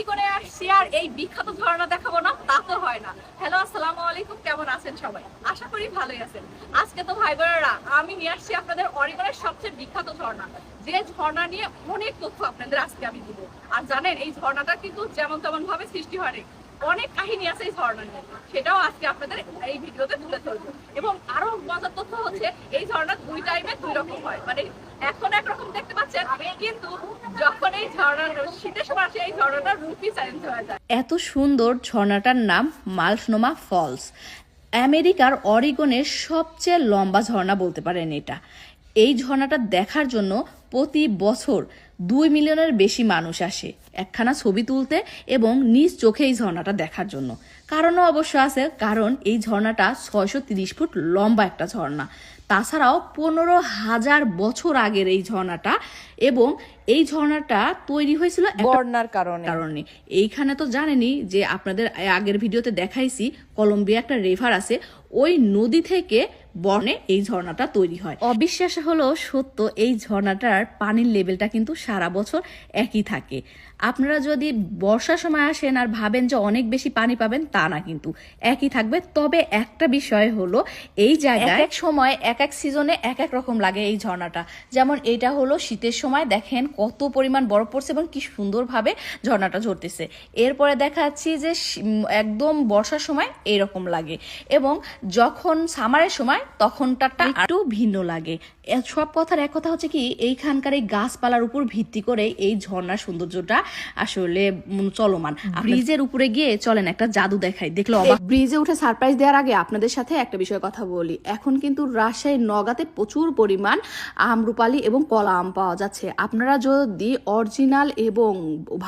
অরিকনে আসছি আর এই বিখ্যাত ঝর্ণা দেখাবো না, তা তো হয় না। হ্যালো আসসালামু আলাইকুম, কেমন আছেন সবাই? আশা করি ভালোই আছেন। আজকে তো ভাই বোনেরা, আমি নিয়ে আসছি আপনাদের অরিগনের সবচেয়ে বিখ্যাত ঝর্ণা। যে ঝর্ণা নিয়ে অনেক তথ্য আপনাদের আজকে আমি দিব। আর জানেন, এই ঝর্ণাটা কিন্তু যেমন তেমন ভাবে সৃষ্টি হয়নি অনেক কাহিনী আছে এই ঝর্ণা নিয়ে সেটাও আজকে আপনাদের এই ভিডিওতে তুলে ধরবো। এবং আরও মজার তথ্য হচ্ছে, এই ঝর্ণা দুই টাইমে দুই রকম হয়। মানে এখন একরকম দেখতে পাচ্ছেন, কিন্তু যখন এই ঝর্ণার শীতের সময় আসে, এই ঝর্ণাটার রূপই চেঞ্জ হয়ে যায়। এত সুন্দর ঝর্ণাটার নাম মালসনোমা ফলস। আমেরিকার অরিগনের সবচেয়ে লম্বা ঝর্ণা বলতে পারেন এটা। এই ঝর্ণাটা দেখার জন্য প্রতি বছর দুই মিলিয়নের বেশি মানুষ আসে। একখানা ছবি তুলতে এবং নিজ চোখে এই ঝর্ণাটা দেখার জন্য। কারণও অবশ্য আছে কারণ এই ঝর্ণাটা ছয়শো তিরিশ ফুট লম্বা একটা ঝর্ণা। তাছাড়াও পনেরো হাজার বছর আগের এই ঝর্ণাটা এবং এই ঝর্ণাটা তৈরি হয়েছিল বন্যার কারণে। কারণে। এইখানে তো জানেনই যে আপনাদের আগের ভিডিওতে দেখাইছি কলম্বিয়া একটা রিভার আছে ওই নদী থেকে বনে এই ঝর্ণাটা তৈরি হয়। অবিশ্বাস হলো সত্য, এই ঝর্ণাটার পানির লেভেলটা কিন্তু সারা বছর একই থাকে। আপনারা যদি বর্ষার সময় আসেন আর ভাবেন যে অনেক বেশি পানি পাবেন তা না কিন্তু। একই থাকবে। তবে একটা বিষয় হলো এই জায়গায় এক এক সময় এক এক সিজনে এক এক রকম লাগে এই ঝর্ণাটা। যেমন এটা হলো শীতের সময় দেখেন কত পরিমাণ বরফ পড়ছে এবং কি সুন্দরভাবে ঝর্ণাটা ঝরতেছে। এরপরে দেখাচ্ছি যে একদম বর্ষার সময় এইরকম লাগে। এবং যখন সামারের সময় তখনটারটা একটু ভিন্ন লাগে। সব কথার এক কথা হচ্ছে কি এইখানকার এই গাছপালার উপর ভিত্তি করে এই ঝর্ণার সৌন্দর্যটা আসলে চলমান। ব্রিজের উপরে গিয়ে চলেন একটা জাদু দেখাই। দেখল অবাক ব্রিজে উঠে সারপ্রাইজ দেওয়ার আগে আপনাদের সাথে একটা বিষয়ে কথা বলি। এখন কিন্তু রাজশাহীর নগাতে প্রচুর পরিমাণ আমরুপালি এবং কলা আম পাওয়া যাচ্ছে। আপনারা যদি অরিজিনাল এবং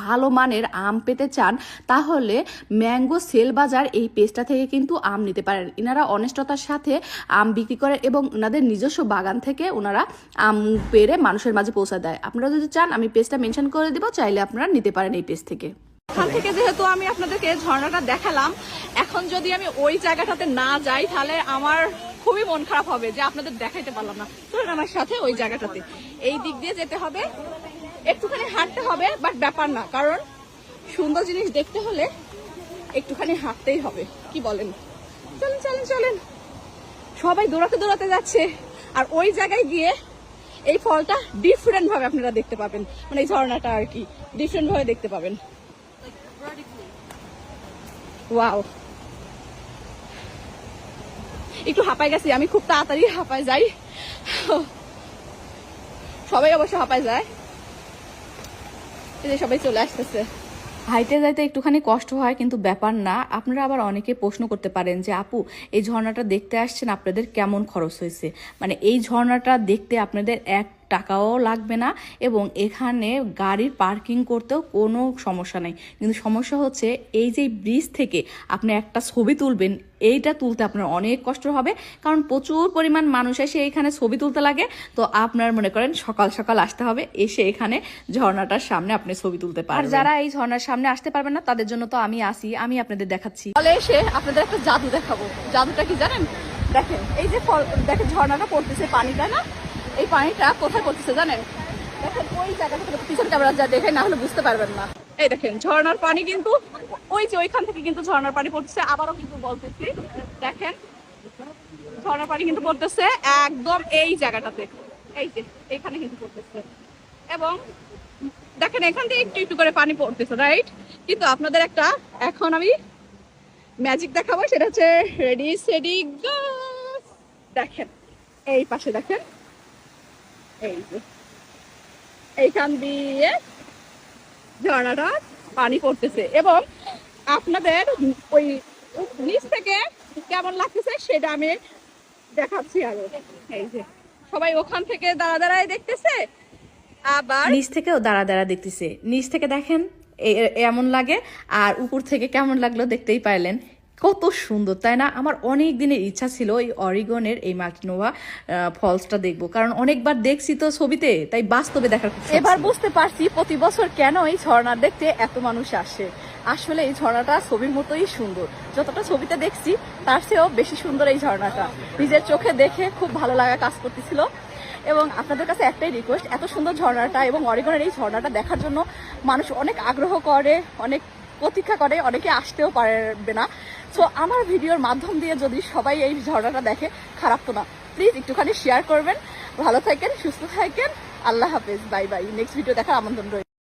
ভালো মানের আম পেতে চান তাহলে ম্যাঙ্গো সেল বাজার এই পেজটা থেকে কিন্তু আম নিতে পারেন। এনারা অনেষ্টতার সাথে আম বিক্রি করে এবং ওনাদের নিজস্ব বাগান থেকে ওনারা আম পেরে মানুষের মাঝে পৌঁছে দেয়। আপনারা যদি চান আমি পেজটা মেনশন করে দেবো চাইলে আপনারা নিতে পারেন এই পেজ থেকে। এখান থেকে যেহেতু আমি আপনাদেরকে ঝর্ণাটা দেখালাম, এখন যদি আমি ওই জায়গাটাতে না যাই, তাহলে আমার খুবই মন খারাপ হবে যে আপনাদের দেখাইতে পারলাম না। চলুন আমার সাথে ওই জায়গাটাতে। এই দিক দিয়ে যেতে হবে। একটুখানি হাঁটতে হবে বাট ব্যাপার না, কারণ সুন্দর জিনিস দেখতে হলে একটুখানি হাঁটতেই হবে, কি বলেন? চলেন চলেন চলেন। সবাই দৌড়াতে দৌড়াতে যাচ্ছে, আর ওই জায়গায় গিয়ে এই ফলটা ডিফারেন্ট ভাবে আপনারা দেখতে পাবেন। মানে এই ঝর্ণাটা আর কি ডিফারেন্ট ভাবে দেখতে পাবেন। ওয়াও একটু হাঁপাই গেছি, আমি খুব তাড়াতাড়ি হাঁপায় যাই। সবাই অবশ্য হাঁপায় যায়। সবাই চলে আসতেছে। হাইটে যাইতে একটুখানি কষ্ট হয়, কিন্তু ব্যাপার না। আপনারা আবার অনেকে প্রশ্ন করতে পারেন যে, আপু, এই ঝর্ণাটা দেখতে আসছেন, আপনাদের কেমন খরচ হয়েছে? মানে এই ঝর্ণাটা দেখতে আপনাদের এক টাকাও লাগবে না এবং এখানে গাড়ির পার্কিং করতেও কোনো সমস্যা নেই। কিন্তু সমস্যা হচ্ছে এই যে ব্রিজ থেকে আপনি একটা ছবি তুলবেন এইটা তুলতে আপনার অনেক কষ্ট হবে। কারণ প্রচুর পরিমাণ মানুষ এসে এখানে ছবি তুলতে লাগে। তো আপনার মনে করেন সকাল সকাল আসতে হবে এসে এখানে ঝর্ণাটার সামনে আপনি ছবি তুলতে পারেন আর যারা এই ঝর্ণার সামনে আসতে পারবেন না তাদের জন্য তো আমি আসি আমি আপনাদের দেখাচ্ছি। ফলে এসে আপনাদের একটা জাদু দেখাবো। জাদুটা কি জানেন? দেখেন এই যে ফল দেখেন ঝর্ণাটা পড়তেছে পানিটা না? এই পানিটা কোথায় পড়তেছে জানেন? দেখেন, ওই জায়গাটা থেকে পিছন ক্যামেরা যা দেখে না হলে বুঝতে পারবেন না। এই দেখেন, ঝর্ণার পানি কিন্তু, ওই যে ওইখান থেকে কিন্তু ঝর্ণার পানি পড়তেছে। আবারও কিন্তু বলতেছি, দেখেন, ঝর্ণার পানি কিন্তু পড়তেছে একদম এই জায়গাটাতে। এই যে, এখানে কিন্তু পড়তেছে। এবং দেখেন, এখান থেকে একটু একটু করে পানি পড়তেছে রাইট কিন্তু আপনাদের একটা এখন আমি ম্যাজিক দেখাবো, সেটা হচ্ছে রেডি সেডি দেখেন, এই পাশে দেখেন এইখান দিয়ে ঝর্ণাটা পানি পড়তেছে এবং আপনাদের ওই নিচ থেকে কেমন লাগতেছে সেটা আমি দেখাচ্ছি আরও। এই যে, সবাই ওখান থেকে দাঁড়া দাঁড়ায় দেখতেছে, আবার নিচ থেকেও দাঁড়া দাঁড়া দেখতেছে। নিচ থেকে দেখেন এমন লাগে, আর উপর থেকে কেমন লাগল দেখতেই পাইলেন। কত সুন্দর তাই না? আমার অনেক দিনের ইচ্ছা ছিল এই অরিগনের এই মার্টিনোভা ফলসটা দেখব। কারণ অনেকবার দেখছি তো ছবিতে তাই বাস্তবে দেখার এবার বুঝতে পারছি প্রতি বছর কেন এই ঝর্ণা দেখতে এত মানুষ আসে। আসলে এই ঝর্ণাটা ছবির মতোই সুন্দর। যতটা ছবিতে দেখছি তার চেয়েও বেশি সুন্দর এই ঝর্ণাটা। নিজের চোখে দেখে খুব ভালো লাগা কাজ করতেছিল। এবং আপনাদের কাছে একটাই রিকোয়েস্ট এত সুন্দর ঝর্ণাটা এবং অরিগনের এই ঝর্ণাটা দেখার জন্য মানুষ অনেক আগ্রহ করে অনেক প্রতীক্ষা করে অনেকে আসতেও পারবে না। সো আমার ভিডিওর মাধ্যম দিয়ে যদি সবাই এই ঝর্ণাটা দেখে, খারাপ তো না। প্লিজ একটুখানি শেয়ার করবেন। ভালো থাকেন, সুস্থ থাকেন। আল্লাহ হাফেজ। বাই বাই নেক্সট ভিডিও দেখার আমন্ত্রণ রইল।